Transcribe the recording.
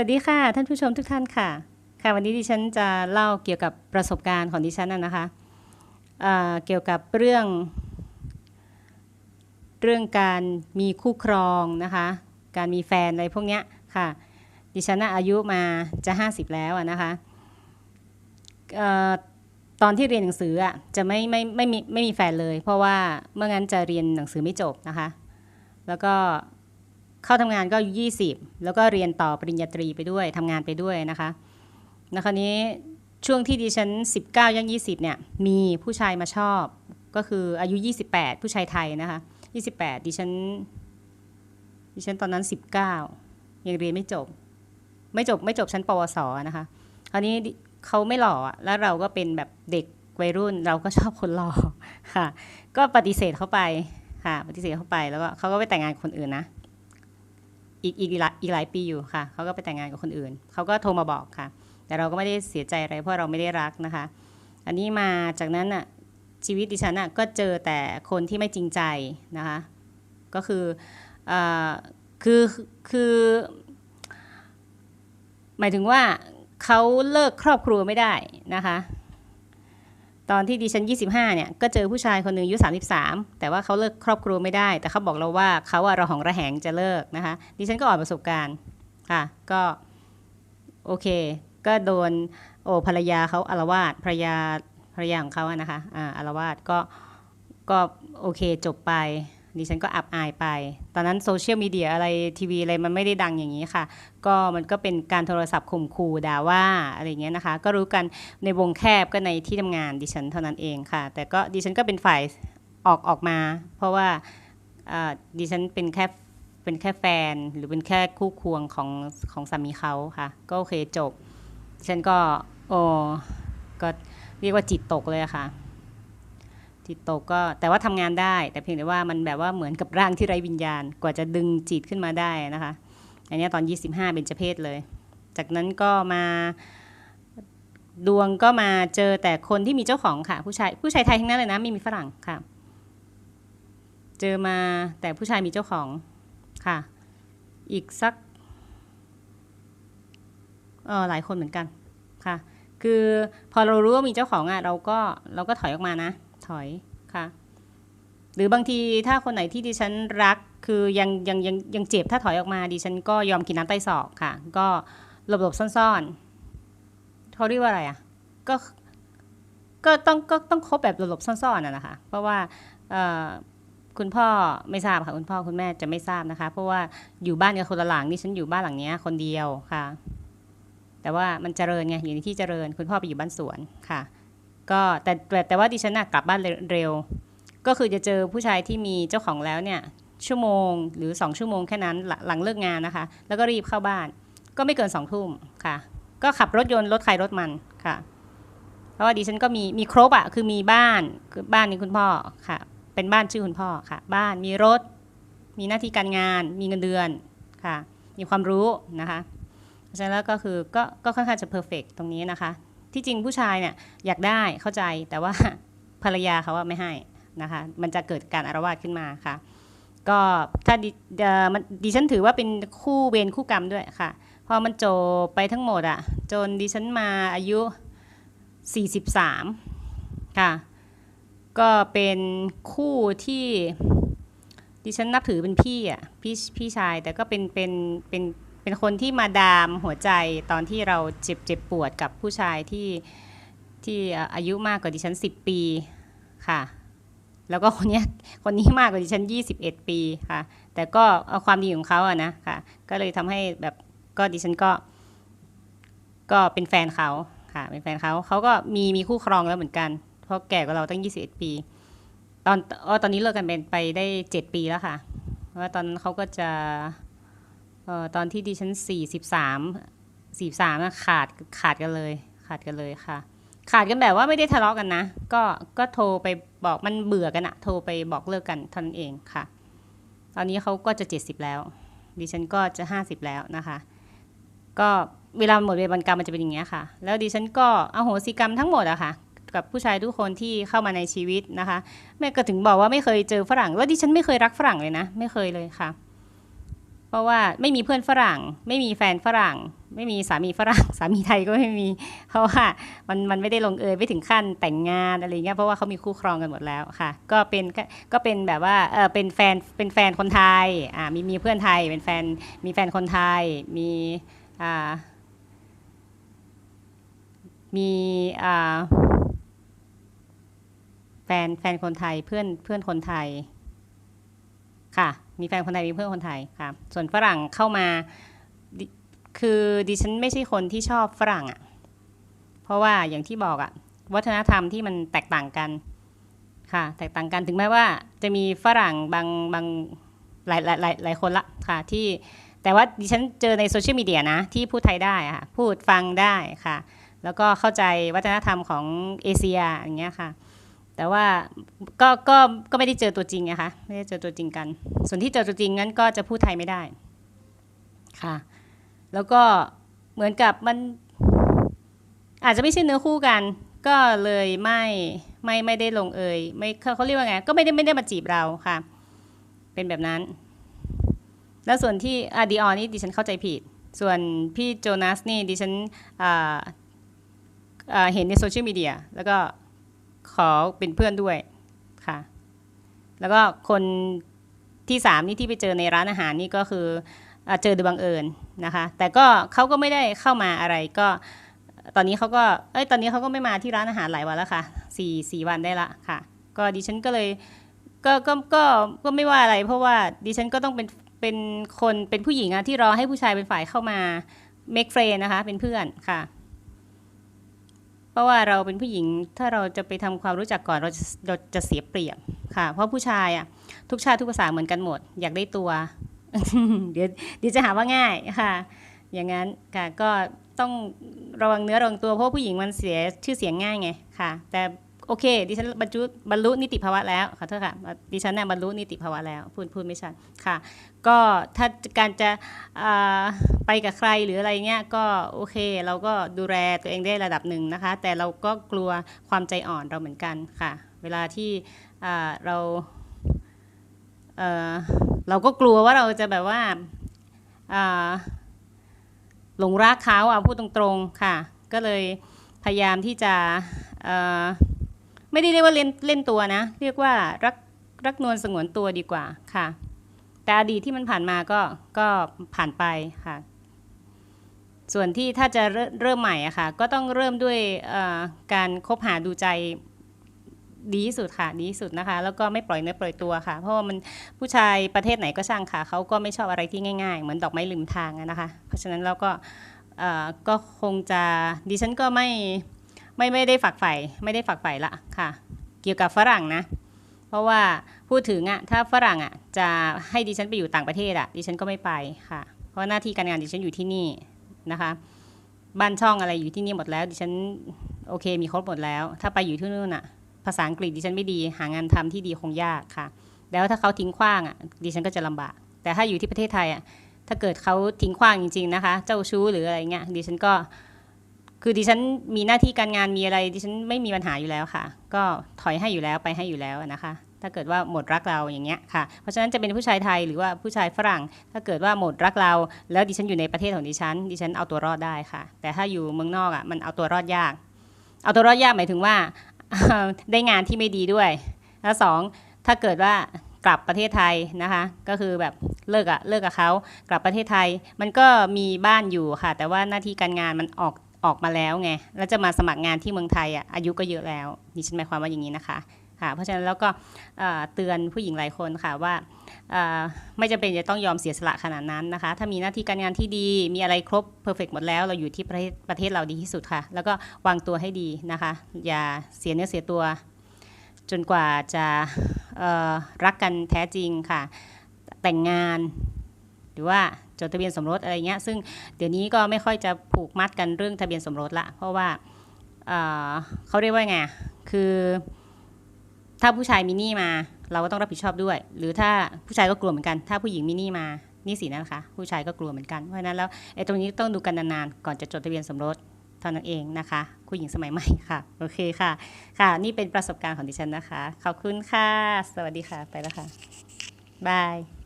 วัสดีค่ะ ท่านผู้ชมทุกท่านค่ะ ค่ะวันนี้ดิฉันจะเล่าเกี่ยวกับประสบการณ์ของดิฉันนะนะคะอ่าเกี่ยวกับเรื่อง เรื่องการมีคู่ครองนะคะ การมีแฟนอะไรพวกเนี้ยค่ะ ดิฉันน่ะอายุมาจะ 50 แล้วนะคะเอ่อตอนที่เรียนหนังสืออะจะไม่ไม่ไม่มีไม่มีแฟนเลย เพราะว่าเมื่องั้นจะเรียนหนังสือไม่จบนะคะ แล้วก็ เข้าทำงานก็อายุ20แล้วก็เรียนต่อปริญญาตรีไปด้วยทำงานไปด้วยนะคะแล้วคราวนี้ช่วงที่ดิฉัน 19ย่าง20 เนี่ย มีผู้ชายมาชอบก็คืออายุ 28 ผู้ชายไทยนะคะ 28 ดิฉัน ดิฉันตอนนั้น 19 ยังเรียนไม่จบ ไม่จบไม่จบชั้นปวสนะคะคราวนี้เขาไม่หล่อแล้วเราก็เป็นแบบเด็กวัยรุ่น เราก็ชอบคนหล่อค่ะ ก็ปฏิเสธเขาไปค่ะ ปฏิเสธเขาไปแล้วก็เขาก็ไปแต่งงานคนอื่นนะ อีกอีกหลายอีกหลายปีอยู่ค่ะเขาก็ไปแต่งงานกับคนอื่นเขาก็โทรมาบอกค่ะ แต่เราก็ไม่ได้เสียใจอะไรเพราะเราไม่ได้รักนะคะ อันนี้มาจากนั้นอะชีวิตดิฉันอะก็เจอแต่คนที่ไม่จริงใจนะคะ ก็คืออคือคือ หมายถึงว่าเขาเลิกครอบครัวไม่ได้นะคะ ตอนที่ดิฉัน 25 เนี่ย ก็เจอผู้ชายคนหนึ่งอายุ 33 แต่ว่าเขาเลิกครอบครัวไม่ได้ แต่เขาบอกเราว่าเขาอะราหองระแหงจะเลิกนะคะ ดิฉันก็อ่อนประสบการณ์ ค่ะ ก็โอเค ก็โดนโอ้ภรรยาเขาอารวาสภรรยาภรรยาของเขาอะนะคะอ่าอารวาสก็ก็โอเคจบไป ดิฉันก็อับอายไป ตอนนั้นโซเชียลมีเดียอะไรทีวีอะไรมันไม่ได้ดังอย่างนี้ค่ะ ก็มันก็เป็นการโทรศัพท์ข่มขู่ด่าว่าอะไรเงี้ยนะคะ ก็รู้กันในวงแคบก็ในที่ทำงานดิฉันเท่านั้นเองค่ะ แต่ก็ดิฉันก็เป็นฝ่ายออกออกมา เพราะว่าดิฉันเป็นแค่เป็นแค่แฟนหรือเป็นแค่คู่ควงของของสามีเขาค่ะ ก็โอเคจบดิฉันก็โอ้ก็เรียกว่าจิตตกเลยค่ะ จิตตกก็แต่ว่าทำงานได้ แต่เพียงแต่ว่ามันแบบว่าเหมือนกับร่างที่ไร้วิญญาณ กว่าจะดึงจิตขึ้นมาได้นะคะ อันนี้ตอน 25 เป็นเจเพศเลย จากนั้นก็มาดวงก็มาเจอแต่คนที่มีเจ้าของค่ะ ผู้ชายผู้ชายไทยทั้งนั้นเลยนะไม่มีฝรั่งค่ะ เจอมาแต่ผู้ชายมีเจ้าของค่ะ อีกสักเออหลายคนเหมือนกันค่ะ คือพอเรารู้ว่ามีเจ้าของอะเราก็เราก็ถอยออกมานะ ถอยค่ะ หรือบางทีถ้าคนไหนที่ดิฉันรักคือยังยังยังยังเจ็บถ้าถอยออกมาดิฉันก็ยอมกินน้ำใต้ศอกค่ะ ก็หลบหลบๆซ่อนๆเขาเรียกว่าอะไรอะก็ก็ต้องก็ต้องคบแบบหลบหลบๆซ่อนๆน่ะนะคะ เพราะว่าคุณพ่อไม่ทราบค่ะคุณพ่อคุณแม่จะไม่ทราบนะคะ เพราะว่าอยู่บ้านกันคนละหลังนี่ฉันอยู่บ้านหลังนี้คนเดียวค่ะ แต่ว่ามันเจริญไงอยู่ในที่เจริญ คุณพ่อไปอยู่บ้านสวนค่ะ ก็แต่แต่แต่ว่าดิฉันน่ะกลับบ้านเร็ว ก็คือจะเจอผู้ชายที่มีเจ้าของแล้วเนี่ยชั่วโมงหรือ 2 ชั่วโมงแค่นั้นหลังเลิกงานนะคะ แล้วก็รีบเข้าบ้าน ก็ไม่เกิน2องทุ่มค่ะ ก็ขับรถยนต์รถใครรถมันค่ะ เพราะว่าดิฉันก็มีมีครบอะคือมีบ้านคือบ้านนี้คุณพ่อค่ะ เป็นบ้านชื่อคุณพ่อค่ะ บ้านมีรถ มีหน้าที่การงาน มีเงินเดือนค่ะ มีความรู้นะคะเพราะฉะนั้นแล้วก็คือก็ก็ค่อนข้างจะเพอร์เฟกตรงนี้นะคะ ที่จริงผู้ชายเนี่ยอยากได้เข้าใจแต่ว่าภรรยาเขาว่าไม่ให้นะคะมันจะเกิดการอารวาสขึ้นมาค่ะ ก็ถ้าดิเอ่อมันดิฉันถือว่าเป็นคู่เวรคู่กรรมด้วยค่ะพอมันโจบไปทั้งหมดอะจนดิฉันมาอายุ 43 ค่ะ ก็เป็นคู่ที่ดิฉันนับถือเป็นพี่อะพี่พี่ชายแต่ก็เป็นเป็นเป็น เป็นคนที่มาดามหัวใจตอนที่เราเจ็บเจ็บปวดกับผู้ชายที่ที่อายุมากกว่าดิฉัน 10 ปีค่ะ แล้วก็คนนี้คนนี้มากกว่าดิฉัน 21 ปีค่ะ แต่ก็เอาความดีของเขาอะนะค่ะ ก็เลยทำให้แบบก็ดิฉันก็ ก็เป็นแฟนเขาค่ะ เป็นแฟนเขาเขาก็มีมีคู่ครองแล้วเหมือนกัน เพราะแก่กว่าเราตั้ง 21 ปี ตอนอ๋อตอนนี้เลิกกันเป็นไปได้ 7 ปีแล้วค่ะ ว่าตอนเขาก็จะ ตอนที่ดิฉัน 43 43อะขาดขาดกันเลย ขาดกันเลยค่ะ ขาดกันแบบว่าไม่ได้ทะเลาะกันนะ ก็ก็โทรไปบอกมันเบื่อกันอะโทรไปบอกเลิกกันท่านั้นเองค่ะ ตอนนี้เขาก็จะ 70 แล้ว ดิฉันก็จะ 50 แล้วนะคะ ก็เวลาหมดเวรวันกรรมมันจะเป็นอย่างเงี้ยค่ะ แล้วดิฉันก็อโหสิกรรมทั้งหมดอะค่ะกับผู้ชายทุกคนที่เข้ามาในชีวิตนะคะ แม่ก็ถึงบอกว่าไม่เคยเจอฝรั่งแล้วดิฉันไม่เคยรักฝรั่งเลยนะ ไม่เคยเลยค่ะ เพราะว่าไม่มีเพื่อนฝรั่ง ไม่มีแฟนฝรั่ง ไม่มีสามีฝรั่ง สามีไทยก็ไม่มี เพราะว่ามันมันไม่ได้ลงเอยไม่ถึงขั้นแต่งงานอะไรเงี้ยเพราะว่าเขามีคู่ครองกันหมดแล้วค่ะ ก็เป็นก็ก็เป็นแบบว่าเออเป็นแฟนเป็นแฟนคนไทยอ่ามีมีเพื่อนไทยเป็นแฟนมีแฟนคนไทยมีอ่ามีอ่าแฟนแฟนคนไทยเพื่อนเพื่อนคนไทยค่ะ มีแฟนคนไทยมีเพื่อนคนไทยค่ะส่วนฝรั่งเข้ามาคือดิฉันไม่ใช่คนที่ชอบฝรั่งอะ่ะ เพราะว่าอย่างที่บอกอะ่ะ วัฒนธรรมที่มันแตกต่างกันค่ะ แตกต่างกันถึงแม้ว่าจะมีฝรั่งบางบางหลายหลายหลายหลายคนละค่ะที่แต่ว่าดิฉันเจอในโซเชียลมีเดียนะที่พูดไทยได้ค่ะพูดฟังได้ค่ะ แล้วก็เข้าใจวัฒนธรรมของเอเชียอย่างเงี้ยค่ะ แต่ว่าก็ก็ก็ไม่ได้เจอตัวจริงนะคะไม่ได้เจอตัวจริงกัน ส่วนที่เจอตัวจริงนั้นก็จะพูดไทยไม่ได้ค่ะ แล้วก็เหมือนกับมันอาจจะไม่ใช่เนื้อคู่กัน ก็เลยไม่ไม่ไม่ได้ลงเอยไม่เขาเขาเรียกว่าไงก็ไม่ได้ไม่ได้มาจีบเราค่ะ เป็นแบบนั้น แล้วส่วนที่อดีออนี่ดิฉันเข้าใจผิด ส่วนพี่โจนาสนี่ดิฉันเห็นในโซเชียลมีเดียแล้วก็ ขอเป็นเพื่อนด้วยค่ะ แล้วก็คนที่สามนี่ที่ไปเจอในร้านอาหารนี่ก็คือเจอโดยบังเอิญนะคะ แต่ก็เขาก็ไม่ได้เข้ามาอะไรก็ตอนนี้เขาก็เอ้ยตอนนี้เขาก็ไม่มาที่ร้านอาหารหลายวันแล้วค่ะสี่สี่วันได้ละค่ะ ก็ดิฉันก็เลยก็ก็ก็ก็ไม่ว่าอะไร เพราะว่าดิฉันก็ต้องเป็นเป็นคนเป็นผู้หญิงอะที่รอให้ผู้ชายเป็นฝ่ายเข้ามา make friend นะคะ เป็นเพื่อนค่ะ ราะว่าเราเป็นผู้หญิงถ้าเราจะไปทำความรู้จักก่อนเราจะเราจะเสียเปรียบค่ะ เพราะผู้ชายอะทุกชาติทุกภาษาเหมือนกันหมด อยากได้ตัว เดี๋ยวเดี๋ยวจะหาว่าง่ายค่ะ อย่างนั้นค่ะก็ต้องระวังเนื้อระวังตัวเพราะผู้หญิงมันเสียชื่อเสียงง่ายไงค่ะ แต่ โอเค ดิฉันบรรจุบรรลุนิติภาวะแล้วขอโทษค่ะดิฉันเนี่ยบรรลุนิติภาวะแล้วพูดพูดไม่ชัดค่ะ ก็ถ้าการจะไปกับใครหรืออะไรเงี้ยก็โอเค เราก็ดูแลตัวเองได้ระดับหนึ่งนะคะ แต่เราก็กลัวความใจอ่อนเราเหมือนกันค่ะ เวลาที่เราเเราก็กลัวว่าเราจะแบบว่าหลงรักเขาอะพูดตรงๆค่ะ ก็เลยพยายามที่จะ ไม่ได้เรียกว่าเล่นเล่นตัวนะ เรียกว่ารักรักนวลสงวนตัวดีกว่าค่ะ แต่อดีตที่มันผ่านมาก็ก็ผ่านไปค่ะ ส่วนที่ถ้าจะเริ่มเริ่มใหม่อะค่ะ ก็ต้องเริ่มด้วยการคบหาดูใจดีที่สุดค่ะดีที่สุดนะคะ แล้วก็ไม่ปล่อยเนื้อปล่อยตัวค่ะ เพราะว่ามันผู้ชายประเทศไหนก็ช่างค่ะเขาก็ไม่ชอบอะไรที่ง่าย ๆ เหมือนดอกไม้ลืมทางนะคะ เพราะฉะนั้นเราก็ก็คงจะดิฉันก็ไม่ ไม่ไม่ได้ฝักใฝ่ไม่ได้ฝักใฝ่ละค่ะ เกี่ยวกับฝรั่งนะ เพราะว่าพูดถึงอะถ้าฝรั่งอะจะให้ดิฉันไปอยู่ต่างประเทศอะดิฉันก็ไม่ไปค่ะ เพราะหน้าที่การงานดิฉันอยู่ที่นี่นะคะบ้านช่องอะไรอยู่ที่นี่หมดแล้ว ดิฉันโอเคมีครบหมดแล้ว ถ้าไปอยู่ที่นู่นอะภาษาอังกฤษดิฉันไม่ดีหางานทำที่ดีคงยากค่ะ แล้วถ้าเขาทิ้งขว้างอะดิฉันก็จะลำบาก แต่ถ้าอยู่ที่ประเทศไทยอะถ้าเกิดเขาทิ้งขว้างจริง ๆนะคะ เจ้าชู้หรืออะไรเงี้ยดิฉันก็ คือดิฉันมีหน้าที่การงานมีอะไรดิฉันไม่มีปัญหาอยู่แล้วค่ะ ก็ถอยให้อยู่แล้วไปให้อยู่แล้วนะคะ ถ้าเกิดว่าหมดรักเราอย่างเงี้ยค่ะ เพราะฉะนั้นจะเป็นผู้ชายไทยหรือว่าผู้ชายฝรั่ง ถ้าเกิดว่าหมดรักเรา แล้วดิฉันอยู่ในประเทศของดิฉัน ดิฉันเอาตัวรอดได้ค่ะ แต่ถ้าอยู่เมืองนอกอะมันเอาตัวรอดยาก เอาตัวรอดยากหมายถึงว่าได้งานที่ไม่ดีด้วยแล้วสองถ้าเกิดว่ากลับประเทศไทยนะคะ ก็คือแบบเลิกอะเลิกกับเขากลับประเทศไทย มันก็มีบ้านอยู่ค่ะ แต่ว่าหน้าที่การงานมันออก ออกมาแล้วไงแล้วจะมาสมัครงานที่เมืองไทยอะอายุก็เยอะแล้วดิฉันหมายความว่าอย่างนี้นะคะค่ะเพราะฉะนั้นแล้วก็เตือนผู้หญิงหลายคนค่ะว่าไม่จำเป็นจะต้องยอมเสียสละขนาดนั้นนะคะ ถ้ามีหน้าที่การงานที่ดี มีอะไรครบเพอร์เฟกหมดแล้ว เราอยู่ที่ประเทศประเทศเราดีที่สุดค่ะ แล้วก็วางตัวให้ดีนะคะ อย่าเสียเนื้อเสียตัว จนกว่าจะรักกันแท้จริงค่ะ แต่งงาน หรือว่า จดทะเบียนสมรสอะไรเงี้ยซึ่งเดี๋ยวนี้ก็ไม่ค่อยจะผูกมัดกันเรื่องทะเบียนสมรสละ เพราะว่าเเขาเรียกว่าไงคือถ้าผู้ชายมีหนี้มาเราก็ต้องรับผิดชอบด้วย หรือถ้าผู้ชายก็กลัวเหมือนกัน ถ้าผู้หญิงมีหนี้มานี่สินนะคะผู้ชายก็กลัวเหมือนกันเพราะฉะนั้นแล้วไอ้ตรงนี้ต้องดูกันนานๆก่อนจะจดทะเบียนสมรสเท่านั้นเองนะคะผู้หญิงสมัยใหม่ค่ะโอเคค่ะ ค่ะนี่เป็นประสบการณ์ของดิฉันนะคะ ขอบคุณค่ะ สวัสดีค่ะไปแล้วค่ะบาย